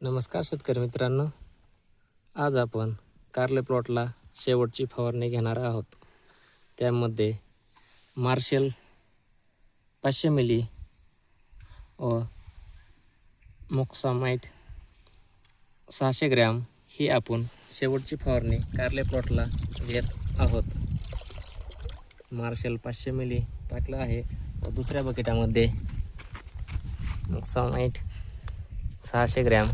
नमस्कार शेतकरी मित्रांनो. आज आपण कार्ले प्लॉटला शेवटची फवारणी घेणार आहोत. त्यामध्ये मार्शल पाचशे मिली व मोक्सामाइट सहाशे ग्रॅम ही आपण शेवटची फवारणी कार्ले प्लॉटला घेत आहोत. मार्शल पाचशे मिली टाकलं आहे व दुसऱ्या बकेटामध्ये मोक्सामाइट सहाशे ग्रॅम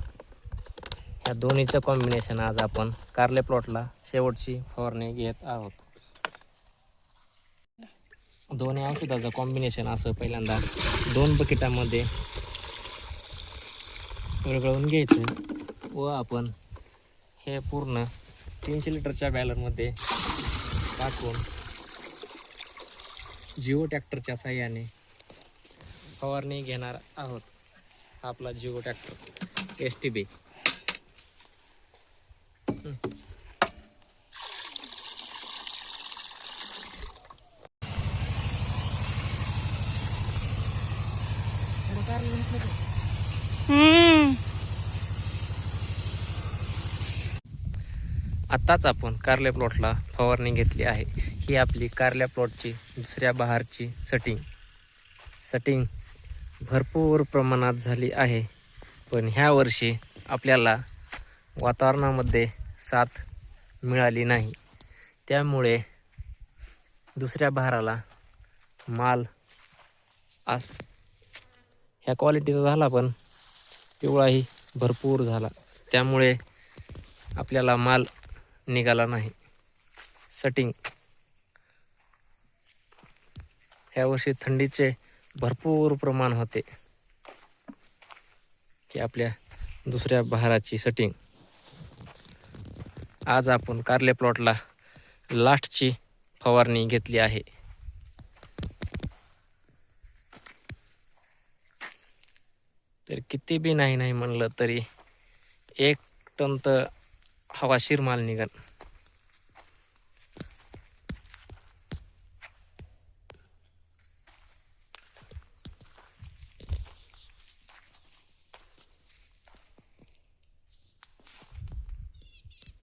ह्या दोन्हीचं कॉम्बिनेशन आज आपण कारले प्लॉटला शेवटची फवारणी घेत आहोत. दोन्ही औषधाचं कॉम्बिनेशन असं पहिल्यांदा दोन बकेटामध्ये विरघळवून घ्यायचं व आपण हे पूर्ण तीनशे लिटरच्या बॅलरमध्ये टाकून जिओ ट्रॅक्टरच्या साह्याने फवारणी घेणार आहोत. आपला Jio tractor S T B आत्ताच आपण कारल्या प्लॉटला फवारणी घेतली आहे. ही आपली कारल्या प्लॉटची दुसऱ्या बहारची सटिंग सटिंग भरपूर प्रमाणात झाली आहे. पण ह्या वर्षी आपल्याला वातावरणामध्ये साथ मिळाली नाही. त्यामुळे दुसऱ्या भाराला माल आस ह्या क्वालिटीचा झाला पण पिवळाही भरपूर झाला. त्यामुळे आपल्याला माल निघाला नाही. सटिंग ह्या वर्षी थंडीचे भरपूर प्रमाण होते. की आपल्या दुसऱ्या बहाराची सटिंग आज आपण कारले प्लॉटला लास्टची फवारणी घेतली आहे. तर किती बी नाही नाही म्हणलं तरी एक टन तर हवाशीर माल निघन.